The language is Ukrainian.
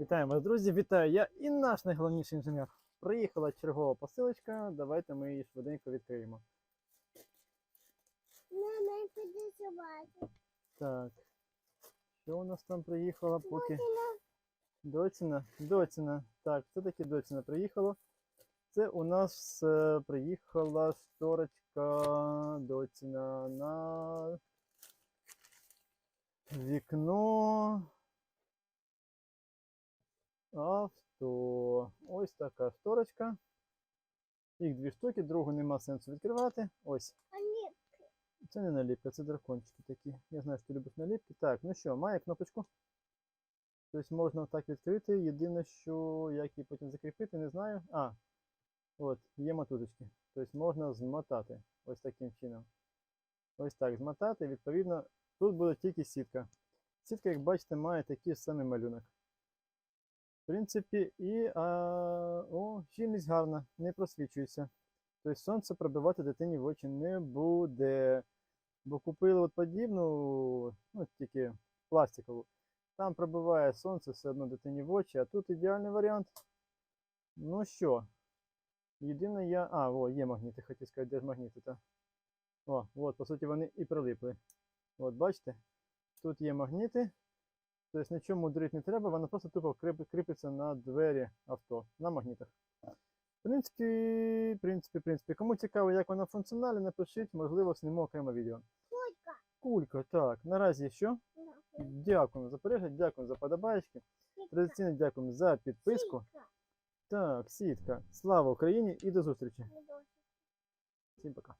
Вітаємо вас, друзі! Вітаю я і наш найголовніший інженер. Приїхала чергова посилочка. Давайте ми її швиденько відкриємо. Мама, піди собаки. Так. Що у нас там приїхало? Поки. Доціна. Доціна. Так, це таки доціна приїхало. Це у нас е, приїхала шторочка доціна на авто. Ось така шторочка. Їх дві штуки, другу нема сенсу відкривати. Ось. Це не наліпка, це дракончики такі. Я знаю, що ти любиш наліпки. Так, ну що, має кнопочку. Тобто можна так відкрити. Єдине, що як її потім закріпити, не знаю. А, от, є мотузочки. Тобто можна змотати ось таким чином. Ось так змотати. Відповідно, тут буде тільки сітка. Сітка, як бачите, має такий самий малюнок. Принципі, і а, о, щільність гарна, не просвічується. Тобто сонце пробивати дитині в очі не буде. Бо купили от подібну, ну тільки пластикову. Там пробиває сонце все одно дитині в очі, а тут ідеальний варіант. Ну що, єдине я. А, о, є магніти, хотів сказати, де ж магніти, та. О, от, по суті, вони і прилипли. От, бачите? Тут є магніти. Тобто нічого мудрити не треба, вона просто тупо кріпиться на двері авто, на магнітах. В принципі, в принципі, в принципі, кому цікаво, як вона функціональна, напишіть, можливо, знімемо окремо відео. Кулька. Кулька, так, наразі що? Дякуємо за перегляд, дякуємо за подобаєчки. Традиційно дякуємо за підписку. Так, сітка. Слава Україні і до зустрічі. Всім пока.